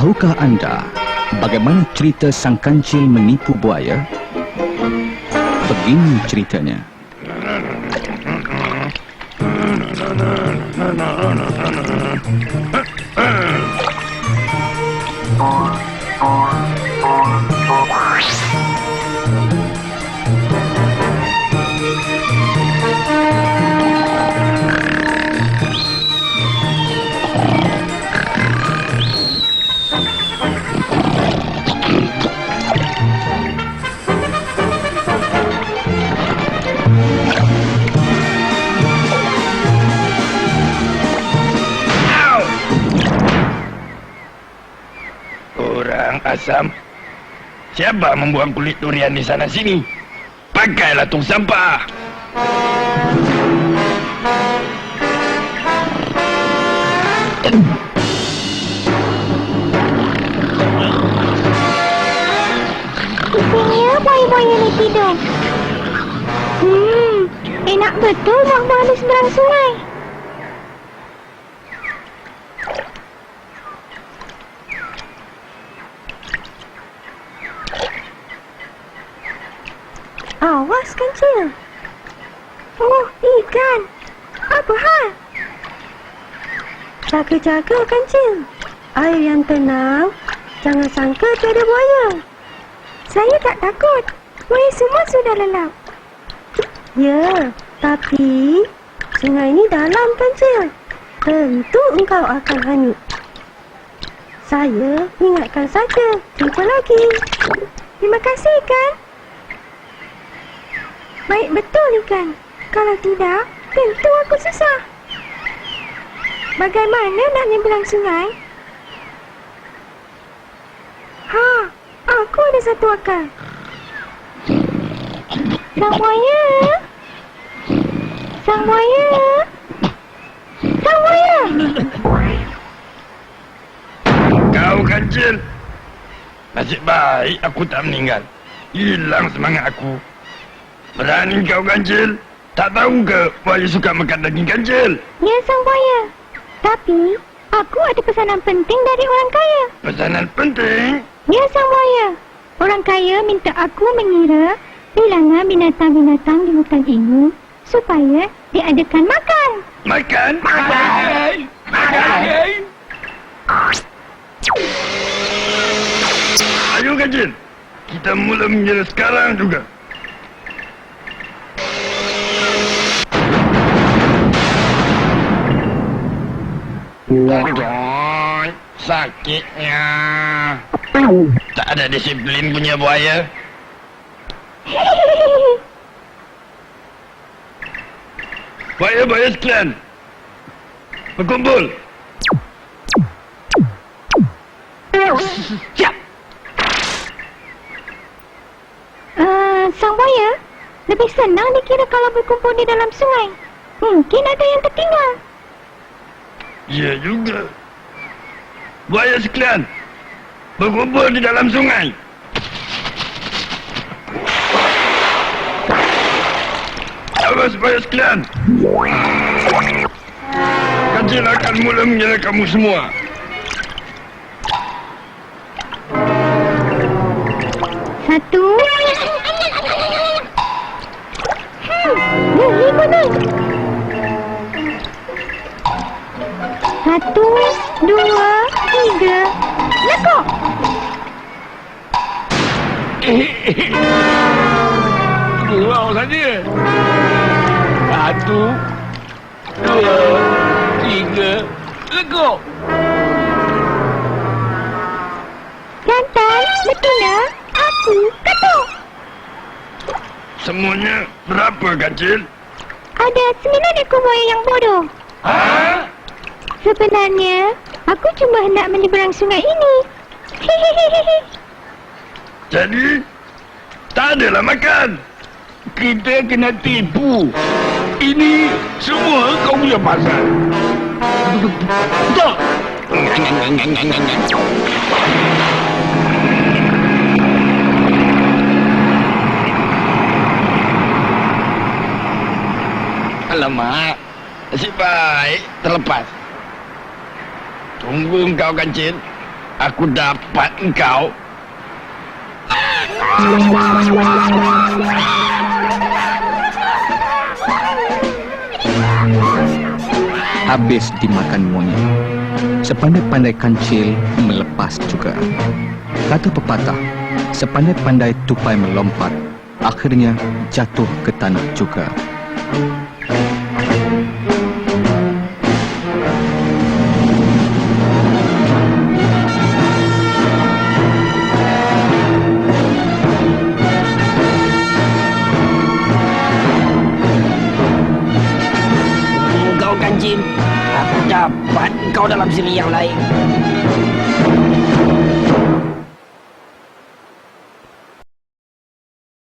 Tahukah anda bagaimana cerita sang kancil menipu buaya? Begini ceritanya. Asam. Siapa membuang kulit durian di sana sini? Pakailah tong sampah. Rupanya buaya-buaya ni tidur. Hmm, enak betul buah-buah di seberang sungai. Awas kancil. Oh, ikan. Apa hal? Jaga-jaga kancil. Air yang tenang. Jangan sangka tiada buaya. Saya tak takut. Buaya semua sudah lelap. Ya, tapi sungai ini dalam kancil. Tentu engkau akan hanyut. Saya ingatkan saja. Jumpa lagi. Terima kasih, ikan. Baik betul, ikan. Kalau tidak, tentu aku susah. Bagaimana nak nyeberang sungai? Ha, aku ada satu akal. Sang buaya. Sang buaya. Sang buaya. Kau kancil. Nasib baik aku tak meninggal. Hilang semangat aku. Berani kau kancil. Tak tahu ke buaya suka makan daging kancil? Ya, sang buaya. Tapi, aku ada pesanan penting dari orang kaya. Pesanan penting. Ya, sang buaya. Orang kaya minta aku mengira bilangan binatang-binatang di hutan ini supaya diadakan makan. Makan. Makan. Makan. Ayo kancil. Kita mula mengira sekarang juga. Aduh, sakitnya. Tak ada disiplin punya buaya. Buaya-buaya sekalian. Berkumpul. Siap. Uh, sang buaya, lebih senang dikira kalau berkumpul di dalam sungai. Mungkin ada yang tertinggal. Ya juga. Buaya sekalian. Berkumpul di dalam sungai. Awas buaya sekalian. Kancil akan mula mengira kamu semua. Satu, dua, tiga. Lekuk. Gurau saja. Satu, dua, tiga, lekuk. Jantan, betina, aku ketuk. Semuanya berapa kancil? Ada sembilan ekor buaya yang bodoh. Ha? Sebenarnya, aku cuma hendak menyeberang sungai ini. Hehehehe. Jadi, tak adalah makan. Kita kena tipu. Ini semua kau punya pasal. Tak. Alamak, nasib baik terlepas. Tunggu kau kancil. Aku dapat engkau. Habis dimakan monyet. Sepandai-pandai kancil melepas juga. Kata pepatah, sepandai-pandai tupai melompat, akhirnya jatuh ke tanah juga. jin. Aku dapat kau dalam siri yang lain.